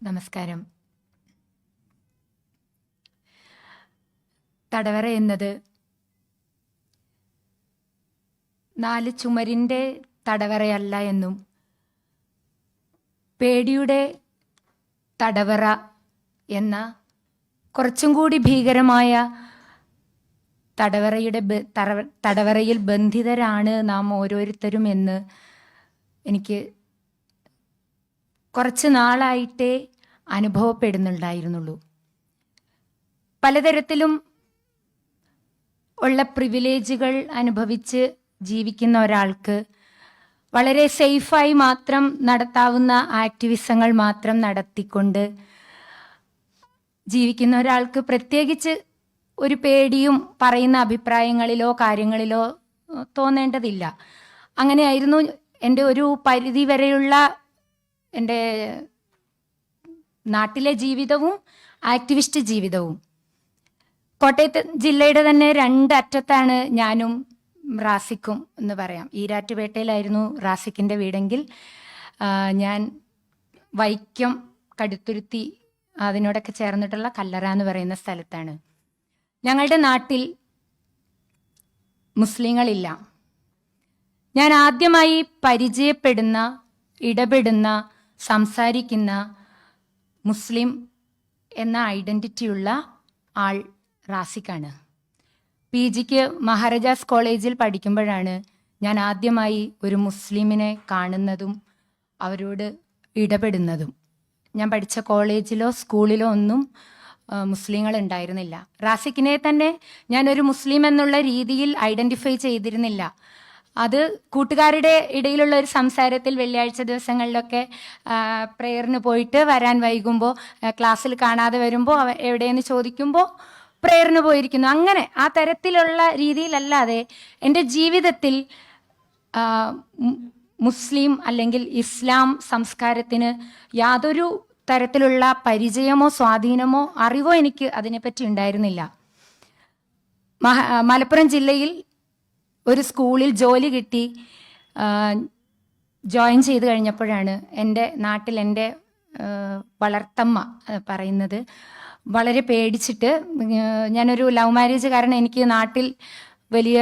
നമസ്കാരം. തടവറ എന്നത് നാല് ചുമരിന്റെ തടവറയല്ല എന്നും പേടിയുടെ തടവറ എന്ന കുറച്ചും കൂടി ഭീകരമായ തടവറയുടെ തടവറയിൽ ബന്ധിതരാണ് നാം ഓരോരുത്തരും എന്ന് എനിക്ക് കുറച്ച് നാളായിട്ടേ അനുഭവപ്പെടുന്നുണ്ടായിരുന്നുള്ളൂ. പലതരത്തിലും ഉള്ള പ്രിവിലേജുകൾ അനുഭവിച്ച് ജീവിക്കുന്ന ഒരാൾക്ക് വളരെ സേഫായി മാത്രം നടത്താവുന്ന ആക്ടിവിസങ്ങൾ മാത്രം നടത്തിക്കൊണ്ട് ജീവിക്കുന്ന ഒരാൾക്ക് പ്രത്യേകിച്ച് ഒരു പേടിയും പറയുന്ന അഭിപ്രായങ്ങളിലോ കാര്യങ്ങളിലോ തോന്നേണ്ടതില്ല. അങ്ങനെയായിരുന്നു എന്റെ ഒരു പരിധി വരെയുള്ള എന്റെ നാട്ടിലെ ജീവിതവും ആക്ടിവിസ്റ്റ് ജീവിതവും. കോട്ടയത്ത് ജില്ലയുടെ തന്നെ രണ്ട് അറ്റത്താണ് ഞാനും റാസിക്കും എന്ന് പറയാം. ഈരാറ്റുപേട്ടയിലായിരുന്നു റാസിക്കിന്റെ വീടെങ്കിൽ ഞാൻ വൈക്കം കടുത്തുരുത്തി അതിനോടൊക്കെ ചേർന്നിട്ടുള്ള കല്ലറ എന്ന് പറയുന്ന സ്ഥലത്താണ്. ഞങ്ങളുടെ നാട്ടിൽ മുസ്ലിങ്ങളില്ല. ഞാൻ ആദ്യമായി പരിചയപ്പെടുന്ന ഇടപെടുന്ന സംസാരിക്കുന്ന മുസ്ലിം എന്ന ഐഡന്റിറ്റിയുള്ള ആൾ റാസിക്കാണ്. പി ജിക്ക് മഹാരാജാസ് കോളേജിൽ പഠിക്കുമ്പോഴാണ് ഞാൻ ആദ്യമായി ഒരു മുസ്ലിമിനെ കാണുന്നതും അവരോട് ഇടപെടുന്നതും. ഞാൻ പഠിച്ച കോളേജിലോ സ്കൂളിലോ ഒന്നും മുസ്ലിങ്ങൾ ഉണ്ടായിരുന്നില്ല റാസിക്കിനെ തന്നെ ഞാനൊരു മുസ്ലിം എന്നുള്ള രീതിയിൽ ഐഡന്റിഫൈ ചെയ്തിരുന്നില്ല. അത് കൂട്ടുകാരുടെ ഇടയിലുള്ള ഒരു സംസാരത്തിൽ വെള്ളിയാഴ്ച ദിവസങ്ങളിലൊക്കെ പ്രെയറിന് പോയിട്ട് വരാൻ വൈകുമ്പോൾ ക്ലാസ്സിൽ കാണാതെ വരുമ്പോൾ എവിടെയെന്ന് ചോദിക്കുമ്പോൾ പ്രെയറിന് പോയിരിക്കുന്നു. അങ്ങനെ ആ തരത്തിലുള്ള രീതിയിലല്ലാതെ എന്റെ ജീവിതത്തിൽ മുസ്ലിം അല്ലെങ്കിൽ ഇസ്ലാം സംസ്കാരത്തിന് യാതൊരു തരത്തിലുള്ള പരിചയമോ സ്വാധീനമോ അറിവോ എനിക്ക് അതിനെപ്പറ്റി ഉണ്ടായിരുന്നില്ല. മലപ്പുറം ജില്ലയിൽ ഒരു സ്കൂളിൽ ജോലി കിട്ടി ജോയിൻ ചെയ്ത് കഴിഞ്ഞപ്പോഴാണ് എന്റെ നാട്ടിൽ എന്റെ വളർത്തമ്മ പറയുന്നത്. വളരെ പേടിച്ചിട്ട് ഞാനൊരു ലവ് മാരേജ് കാരണം എനിക്ക് നാട്ടിൽ വലിയ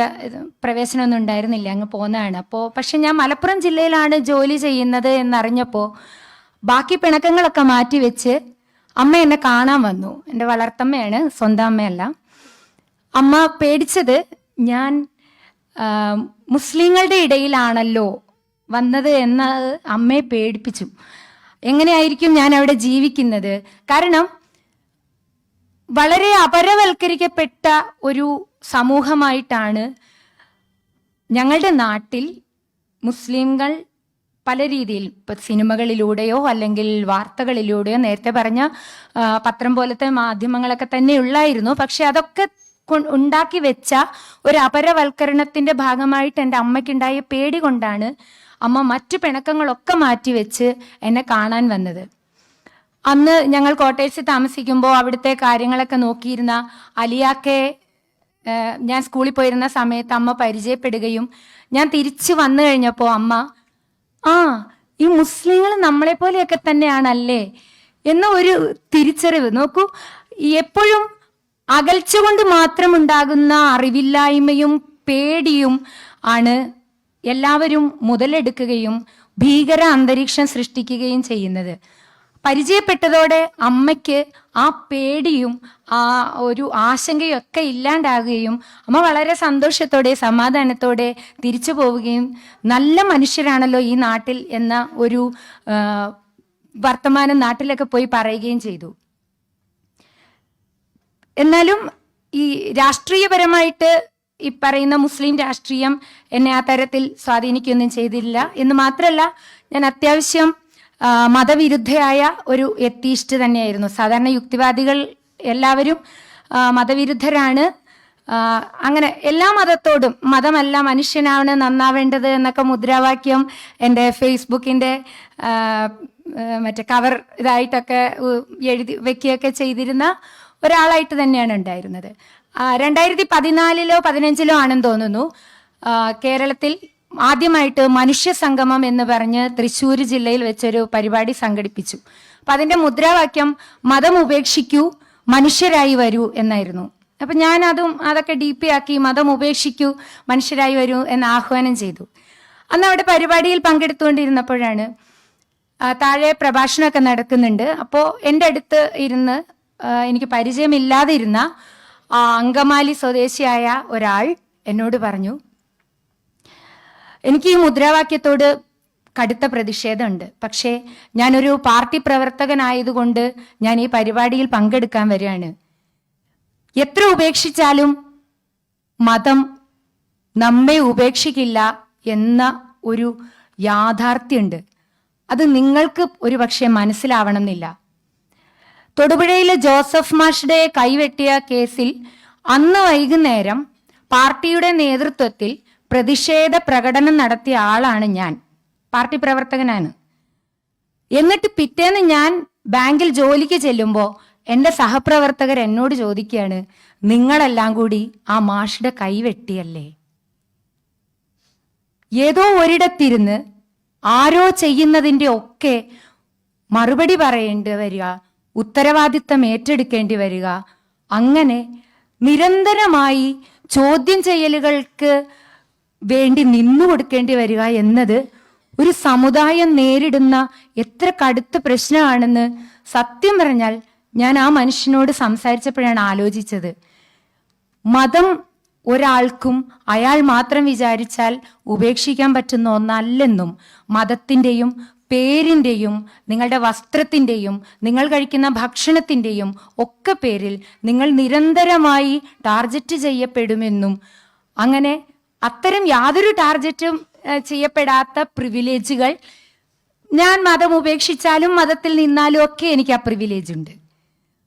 പ്രവേശനമൊന്നും ഉണ്ടായിരുന്നില്ല അങ്ങ് പോന്നതാണ്. അപ്പോൾ പക്ഷെ ഞാൻ മലപ്പുറം ജില്ലയിലാണ് ജോലി ചെയ്യുന്നത് എന്നറിഞ്ഞപ്പോൾ ബാക്കി പിണക്കങ്ങളൊക്കെ മാറ്റി വെച്ച് അമ്മ എന്നെ കാണാൻ വന്നു. എന്റെ വളർത്തമ്മയാണ് സ്വന്തം അമ്മയല്ല. അമ്മ പേടിച്ചത് ഞാൻ മുസ്ലിങ്ങളുടെ ഇടയിലാണല്ലോ വന്നത് എന്ന് അമ്മയെ പേടിപ്പിച്ചു. എങ്ങനെയായിരിക്കും ഞാൻ അവിടെ ജീവിക്കുന്നത്? കാരണം വളരെ അപരവൽക്കരിക്കപ്പെട്ട ഒരു സമൂഹമായിട്ടാണ് ഞങ്ങളുടെ നാട്ടിൽ മുസ്ലിങ്ങൾ പല രീതിയിൽ ഇപ്പൊ സിനിമകളിലൂടെയോ അല്ലെങ്കിൽ വാർത്തകളിലൂടെയോ നേരത്തെ പറഞ്ഞ പത്രം പോലത്തെ മാധ്യമങ്ങളൊക്കെ തന്നെ ഉള്ളായിരുന്നു. പക്ഷെ അതൊക്കെ ഉണ്ടാക്കി വെച്ച ഒരു അപരവൽക്കരണത്തിന്റെ ഭാഗമായിട്ട് എന്റെ അമ്മയ്ക്കുണ്ടായ പേടി കൊണ്ടാണ് അമ്മ മറ്റു പിണക്കങ്ങളൊക്കെ മാറ്റിവെച്ച് എന്നെ കാണാൻ വന്നത്. അന്ന് ഞങ്ങൾ കോട്ടയത്തിൽ താമസിക്കുമ്പോൾ അവിടുത്തെ കാര്യങ്ങളൊക്കെ നോക്കിയിരുന്ന അലിയാക്കെ ഞാൻ സ്കൂളിൽ പോയിരുന്ന സമയത്ത് അമ്മ പരിചയപ്പെടുകയും ഞാൻ തിരിച്ചു വന്നു കഴിഞ്ഞപ്പോൾ അമ്മ ആ ഈ മുസ്ലിങ്ങൾ നമ്മളെ പോലെയൊക്കെ തന്നെയാണല്ലേ? എന്ന ഒരു തിരിച്ചറിവ്. നോക്കൂ എപ്പോഴും അകൽച്ച കൊണ്ട് മാത്രമുണ്ടാകുന്ന അറിവില്ലായ്മയും പേടിയും ആണ് എല്ലാവരും മുതലെടുക്കുകയും ഭീകര അന്തരീക്ഷം സൃഷ്ടിക്കുകയും ചെയ്യുന്നത്. പരിചയപ്പെട്ടതോടെ അമ്മയ്ക്ക് ആ പേടിയും ആ ഒരു ആശങ്കയൊക്കെ ഇല്ലാണ്ടാകുകയും അമ്മ വളരെ സന്തോഷത്തോടെ സമാധാനത്തോടെ തിരിച്ചു പോവുകയും നല്ല മനുഷ്യരാണല്ലോ ഈ നാട്ടിൽ എന്ന ഒരു വർത്തമാനം നാട്ടിലൊക്കെ പോയി പറയുകയും ചെയ്തു. എന്നാലും ഈ രാഷ്ട്രീയപരമായിട്ട് ഈ പറയുന്ന മുസ്ലിം രാഷ്ട്രീയം എന്നെ ആ തരത്തിൽ സ്വാധീനിക്കുകയൊന്നും ചെയ്തില്ല. എന്ന് മാത്രമല്ല ഞാൻ അത്യാവശ്യം മതവിരുദ്ധയായ ഒരു എത്തീസ്റ്റ് തന്നെയായിരുന്നു. സാധാരണ യുക്തിവാദികൾ എല്ലാവരും മതവിരുദ്ധരാണ്. അങ്ങനെ എല്ലാ മതത്തോടും മതമല്ല മനുഷ്യനാണ് നന്നാവേണ്ടത് എന്നൊക്കെ മുദ്രാവാക്യം എന്റെ ഫേസ്ബുക്കിന്റെ മറ്റേ കവർ ഇതായിട്ടൊക്കെ എഴുതി വെക്കുകയൊക്കെ ചെയ്തിരുന്ന ഒരാളായിട്ട് തന്നെയാണ് ഉണ്ടായിരുന്നത്. രണ്ടായിരത്തി പതിനാലിലോ പതിനഞ്ചിലോ ആണെന്ന് തോന്നുന്നു. കേരളത്തിൽ ആദ്യമായിട്ട് മനുഷ്യ സംഗമം എന്ന് പറഞ്ഞ് തൃശ്ശൂർ ജില്ലയിൽ വെച്ചൊരു പരിപാടി സംഘടിപ്പിച്ചു. അപ്പൊ അതിന്റെ മുദ്രാവാക്യം മതം ഉപേക്ഷിക്കൂ മനുഷ്യരായി വരൂ എന്നായിരുന്നു. അപ്പൊ ഞാൻ അതും അതൊക്കെ ഡി പി ആക്കി മതം ഉപേക്ഷിക്കൂ മനുഷ്യരായി വരൂ എന്ന് ആഹ്വാനം ചെയ്തു. അന്ന് അവിടെ പരിപാടിയിൽ പങ്കെടുത്തുകൊണ്ടിരുന്നപ്പോഴാണ് താഴെ പ്രഭാഷണമൊക്കെ നടക്കുന്നുണ്ട്. അപ്പോൾ എന്റെ അടുത്ത് ഇരുന്ന് എനിക്ക് പരിചയമില്ലാതിരുന്ന അങ്കമാലി സ്വദേശിയായ ഒരാൾ എന്നോട് പറഞ്ഞു എനിക്ക് ഈ മുദ്രാവാക്യത്തോട് കടുത്ത പ്രതിഷേധമുണ്ട്. പക്ഷേ ഞാനൊരു പാർട്ടി പ്രവർത്തകനായതുകൊണ്ട് ഞാൻ ഈ പരിപാടിയിൽ പങ്കെടുക്കാൻ വരികയാണ്. എത്ര ഉപേക്ഷിച്ചാലും മതം നമ്മെ ഉപേക്ഷിക്കില്ല എന്ന ഒരു യാഥാർത്ഥ്യമുണ്ട്. അത് നിങ്ങൾക്ക് ഒരു പക്ഷേ മനസ്സിലാവണമെന്നില്ല. തൊടുപുഴയിലെ ജോസഫ് മാഷ്ടെ കൈവെട്ടിയ കേസിൽ അന്ന് വൈകുന്നേരം പാർട്ടിയുടെ നേതൃത്വത്തിൽ പ്രതിഷേധ പ്രകടനം നടത്തിയ ആളാണ് ഞാൻ. പാർട്ടി പ്രവർത്തകനാണ്. എന്നിട്ട് പിറ്റേന്ന് ഞാൻ ബാങ്കിൽ ജോലിക്ക് ചെല്ലുമ്പോൾ എന്റെ സഹപ്രവർത്തകർ എന്നോട് ചോദിക്കുകയാണ് നിങ്ങളെല്ലാം കൂടി ആ മാഷിയുടെ കൈവെട്ടിയല്ലേ ഏതോ ഒരിടത്തിരുന്ന് ആരോ ചെയ്യുന്നതിന്റെ ഒക്കെ മറുപടി പറയേണ്ടി വരിക ഉത്തരവാദിത്തം ഏറ്റെടുക്കേണ്ടി വരിക. അങ്ങനെ നിരന്തരമായി ചോദ്യം ചെയ്യലുകൾക്ക് വേണ്ടി നിന്നു കൊടുക്കേണ്ടി വരിക എന്നത് ഒരു സമുദായം നേരിടുന്ന എത്ര കടുത്ത പ്രശ്നമാണെന്ന് സത്യം പറഞ്ഞാൽ ഞാൻ ആ മനുഷ്യനോട് സംസാരിച്ചപ്പോഴാണ് ആലോചിച്ചത്. മതം ഒരാൾക്കും അയാൾ മാത്രം വിചാരിച്ചാൽ ഉപേക്ഷിക്കാൻ പറ്റുന്ന ഒന്നല്ലെന്നും മതത്തിന്റെയും പേരിന്റെയും നിങ്ങളുടെ വസ്ത്രത്തിന്റെയും നിങ്ങൾ കഴിക്കുന്ന ഭക്ഷണത്തിന്റെയും ഒക്കെ പേരിൽ നിങ്ങൾ നിരന്തരമായി ടാർജറ്റ് ചെയ്യപ്പെടുമെന്നും അങ്ങനെ അത്തരം യാതൊരു ടാർജറ്റും ചെയ്യപ്പെടാത്ത പ്രിവിലേജുകൾ ഞാൻ മതം ഉപേക്ഷിച്ചാലും മതത്തിൽ നിന്നാലും ഒക്കെ എനിക്ക് ആ പ്രിവിലേജ് ഉണ്ട്.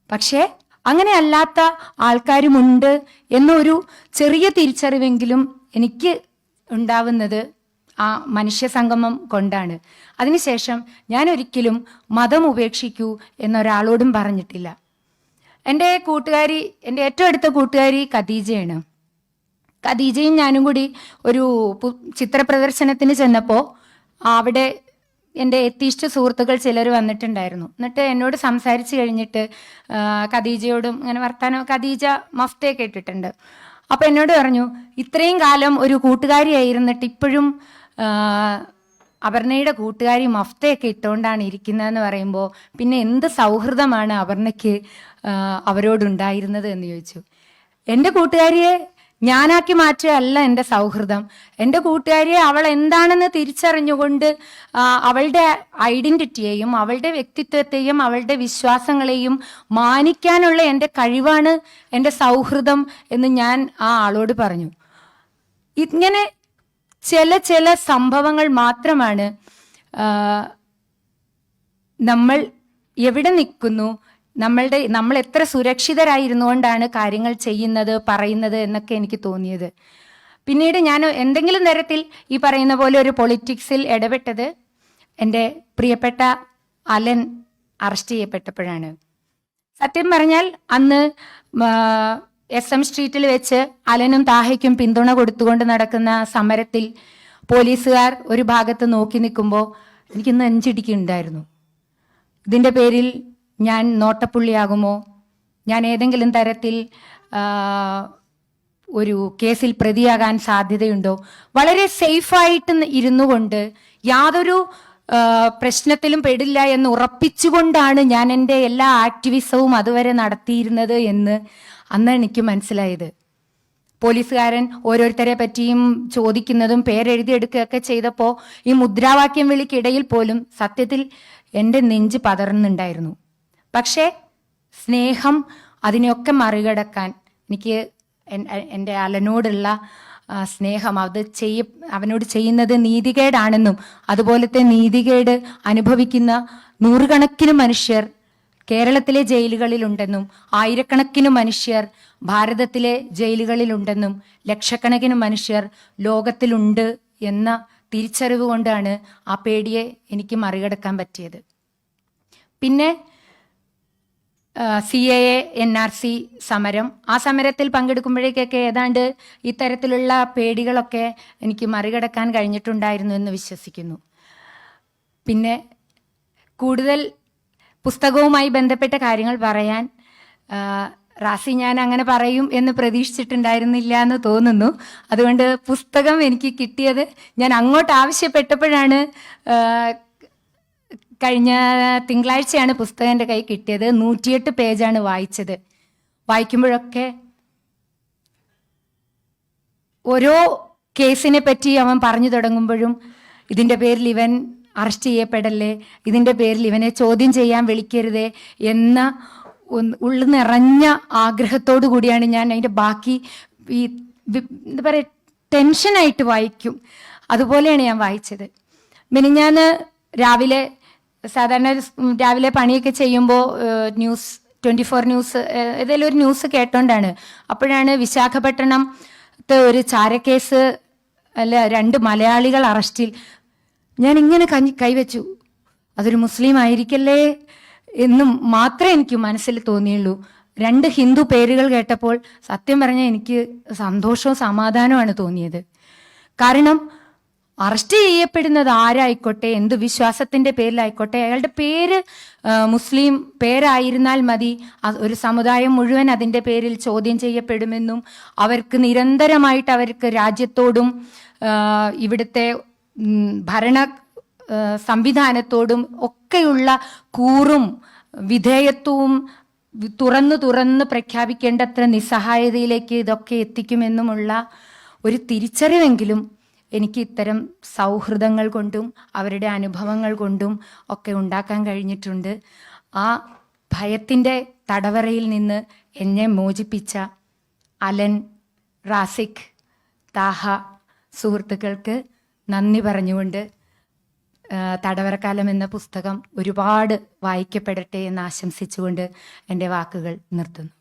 പക്ഷേ അങ്ങനെ അല്ലാത്ത ആൾക്കാരുമുണ്ട് എന്നൊരു ചെറിയ തിരിച്ചറിവെങ്കിലും എനിക്ക് ഉണ്ടാവുന്നത് ആ മനുഷ്യ സംഗമം കൊണ്ടാണ്. അതിനുശേഷം ഞാൻ ഒരിക്കലും മതം ഉപേക്ഷിക്കൂ എന്നൊരാളോടും പറഞ്ഞിട്ടില്ല. എന്റെ കൂട്ടുകാരി എന്റെ ഏറ്റവും അടുത്ത കൂട്ടുകാരി ഖദീജയാണ്. ഖദീജയും ഞാനും കൂടി ഒരു ചിത്ര പ്രദർശനത്തിന് ചെന്നപ്പോൾ അവിടെ എന്റെ എത്തിഷ്ട സുഹൃത്തുക്കൾ ചിലർ വന്നിട്ടുണ്ടായിരുന്നു. എന്നിട്ട് എന്നോട് സംസാരിച്ച് കഴിഞ്ഞിട്ട് ഖദീജയോടും ഇങ്ങനെ വർത്താനം ഖദീജ മഫ്തയൊക്കെ ഇട്ടിട്ടുണ്ട് അപ്പം എന്നോട് പറഞ്ഞു ഇത്രയും കാലം ഒരു കൂട്ടുകാരിയായിരുന്നിട്ട് ഇപ്പോഴും അപർണയുടെ കൂട്ടുകാരി മഫ്തയൊക്കെ ഇട്ടുകൊണ്ടാണ് ഇരിക്കുന്നതെന്ന് പറയുമ്പോൾ പിന്നെ എന്ത് സൗഹൃദമാണ് അപർണയ്ക്ക് അവരോടുണ്ടായിരുന്നത് എന്ന് ചോദിച്ചു. എന്റെ കൂട്ടുകാരിയെ ഞാനാക്കി മാറ്റുകയല്ല എന്റെ സൗഹൃദം. എന്റെ കൂട്ടുകാരിയെ അവൾ എന്താണെന്ന് തിരിച്ചറിഞ്ഞുകൊണ്ട് അവളുടെ ഐഡന്റിറ്റിയെയും അവളുടെ വ്യക്തിത്വത്തെയും അവളുടെ വിശ്വാസങ്ങളെയും മാനിക്കാനുള്ള എന്റെ കഴിവാണ് എന്റെ സൗഹൃദം എന്ന് ഞാൻ ആ ആളോട് പറഞ്ഞു. ഇങ്ങനെ ചില ചില സംഭവങ്ങൾ മാത്രമാണ് നമ്മൾ എവിടെ നിൽക്കുന്നു നമ്മളുടെ നമ്മൾ എത്ര സുരക്ഷിതരായിരുന്നു കൊണ്ടാണ് കാര്യങ്ങൾ ചെയ്യുന്നത് പറയുന്നത് എന്നൊക്കെ എനിക്ക് തോന്നിയത്. പിന്നീട് ഞാൻ എന്തെങ്കിലും തരത്തിൽ ഈ പറയുന്ന പോലെ ഒരു പൊളിറ്റിക്സിൽ ഇടപെട്ടത് എന്റെ പ്രിയപ്പെട്ട അലൻ അറസ്റ്റ് ചെയ്യപ്പെട്ടപ്പോഴാണ്. സത്യം പറഞ്ഞാൽ അന്ന് എസ് എം സ്ട്രീറ്റിൽ വെച്ച് അലനും താഹയ്ക്കും പിന്തുണ കൊടുത്തുകൊണ്ട് നടക്കുന്ന സമരത്തിൽ പോലീസുകാർ ഒരു ഭാഗത്ത് നോക്കി നിൽക്കുമ്പോൾ എനിക്കിന്ന് നെഞ്ചിടിക്കുണ്ടായിരുന്നു ഇതിന്റെ പേരിൽ ഞാൻ നോട്ടപ്പുള്ളിയാകുമോ? ഞാൻ ഏതെങ്കിലും തരത്തിൽ ഒരു കേസിൽ പ്രതിയാകാൻ സാധ്യതയുണ്ടോ? വളരെ സേഫായിട്ട് ഇരുന്നു കൊണ്ട് യാതൊരു പ്രശ്നത്തിലും പെടില്ല എന്ന് ഉറപ്പിച്ചുകൊണ്ടാണ് ഞാൻ എന്റെ എല്ലാ ആക്ടിവിസവും അതുവരെ നടത്തിയിരുന്നത് എന്ന് അന്ന് എനിക്ക് മനസ്സിലായത്. പോലീസുകാരൻ ഓരോരുത്തരെ പറ്റിയും ചോദിക്കുന്നതും പേരെഴുതിയെടുക്കുകയൊക്കെ ചെയ്തപ്പോൾ ഈ മുദ്രാവാക്യം വിളിക്കിടയിൽ പോലും സത്യത്തിൽ എന്റെ നെഞ്ച് പതറുന്നുണ്ടായിരുന്നു. പക്ഷേ സ്നേഹം അതിനെയൊക്കെ മറികടക്കാൻ എനിക്ക് എന്റെ അലനോടുള്ള സ്നേഹം അത് ചെയ്യ അവനോട് ചെയ്യുന്നത് നീതികേടാണെന്നും അതുപോലത്തെ നീതികേട് അനുഭവിക്കുന്ന നൂറുകണക്കിന് മനുഷ്യർ കേരളത്തിലെ ജയിലുകളിലുണ്ടെന്നും ആയിരക്കണക്കിന് മനുഷ്യർ ഭാരതത്തിലെ ജയിലുകളിലുണ്ടെന്നും ലക്ഷക്കണക്കിന് മനുഷ്യർ ലോകത്തിലുണ്ട് എന്ന തിരിച്ചറിവ് കൊണ്ടാണ് ആ പേടിയെ എനിക്ക് മറികടക്കാൻ പറ്റിയത്. പിന്നെ C A A N R C സമരം. ആ സമരത്തിൽ പങ്കെടുക്കുമ്പോഴേക്കൊക്കെ ഏതാണ്ട് ഇത്തരത്തിലുള്ള പേടികളൊക്കെ എനിക്ക് മറികടക്കാൻ കഴിഞ്ഞിട്ടുണ്ടായിരുന്നു എന്ന് വിശ്വസിക്കുന്നു. പിന്നെ കൂടുതൽ പുസ്തകവുമായി ബന്ധപ്പെട്ട കാര്യങ്ങൾ പറയാൻ റാസി ഞാൻ അങ്ങനെ പറയും എന്ന് പ്രതീക്ഷിച്ചിട്ടുണ്ടായിരുന്നില്ല എന്ന് തോന്നുന്നു. അതുകൊണ്ട് പുസ്തകം എനിക്ക് കിട്ടിയത് ഞാൻ അങ്ങോട്ട് ആവശ്യപ്പെട്ടപ്പോഴാണ് കഴിഞ്ഞ തിങ്കളാഴ്ചയാണ് പുസ്തകം എന്റെ കൈ കിട്ടിയത്. നൂറ്റിയെട്ട് പേജാണ് വായിച്ചത്. വായിക്കുമ്പോഴൊക്കെ ഓരോ കേസിനെ പറ്റി അവൻ പറഞ്ഞു തുടങ്ങുമ്പോഴും ഇതിന്റെ പേരിൽ ഇവൻ അറസ്റ്റ് ചെയ്യപ്പെടല്ലേ? ഇതിന്റെ പേരിൽ ഇവനെ ചോദ്യം ചെയ്യാൻ വിളിക്കരുതേ എന്ന ഉള്ളു നിറഞ്ഞ ആഗ്രഹത്തോടു കൂടിയാണ് ഞാൻ അതിന്റെ ബാക്കി ഈ എന്താ പറയുക ടെൻഷനായിട്ട് വായിക്കും. അതുപോലെയാണ് ഞാൻ വായിച്ചത്. മിനിഞ്ഞാന്ന് രാവിലെ സാധാരണ രാവിലെ പണിയൊക്കെ ചെയ്യുമ്പോൾ ന്യൂസ് ട്വന്റി ഫോർ ന്യൂസ് ഏതെങ്കിലും ഒരു ന്യൂസ് കേട്ടോണ്ടാണ്. അപ്പോഴാണ് വിശാഖപട്ടണത്തെ ഒരു ചാരക്കേസ് അല്ല രണ്ട് മലയാളികൾ അറസ്റ്റിൽ ഞാൻ ഇങ്ങനെ കഞ്ഞി കൈവച്ചു. അതൊരു മുസ്ലിം ആയിരിക്കല്ലേ എന്നും മാത്രമേ എനിക്ക് മനസ്സിൽ തോന്നിയുള്ളൂ. രണ്ട് ഹിന്ദു പേരുകൾ കേട്ടപ്പോൾ സത്യം പറഞ്ഞാൽ എനിക്ക് സന്തോഷവും സമാധാനവുമാണ് തോന്നിയത്. കാരണം അറസ്റ്റ് ചെയ്യപ്പെടുന്നത് ആരായിക്കോട്ടെ എന്ത് വിശ്വാസത്തിന്റെ പേരിലായിക്കോട്ടെ അയാളുടെ പേര് മുസ്ലിം പേരായിരുന്നാൽ മതി. ഒരു സമുദായം മുഴുവൻ അതിന്റെ പേരിൽ ചോദ്യം ചെയ്യപ്പെടുമെന്നും അവർക്ക് നിരന്തരമായിട്ട് അവർക്ക് രാജ്യത്തോടും ഇവിടുത്തെ ഭരണ സംവിധാനത്തോടും ഒക്കെയുള്ള കൂറും വിധേയത്വവും തുറന്നു തുറന്ന് പ്രഖ്യാപിക്കേണ്ടത്ര നിസ്സഹായതയിലേക്ക് ഇതൊക്കെ എത്തിക്കുമെന്നുമുള്ള ഒരു തിരിച്ചറിവെങ്കിലും എനിക്ക് ഇത്തരം സൗഹൃദങ്ങൾ കൊണ്ടും അവരുടെ അനുഭവങ്ങൾ കൊണ്ടും ഒക്കെ ഉണ്ടാക്കാൻ കഴിഞ്ഞിട്ടുണ്ട്. ആ ഭയത്തിന്റെ തടവറയിൽ നിന്ന് എന്നെ മോചിപ്പിച്ച അലൻ റാസിഖ് താഹ സുഹൃത്തുക്കൾക്ക് നന്ദി പറഞ്ഞുകൊണ്ട് തടവരക്കാലം എന്ന പുസ്തകം ഒരുപാട് വായിക്കപ്പെടട്ടെ എന്ന് ആശംസിച്ചുകൊണ്ട് എന്റെ വാക്കുകൾ നിർത്തുന്നു.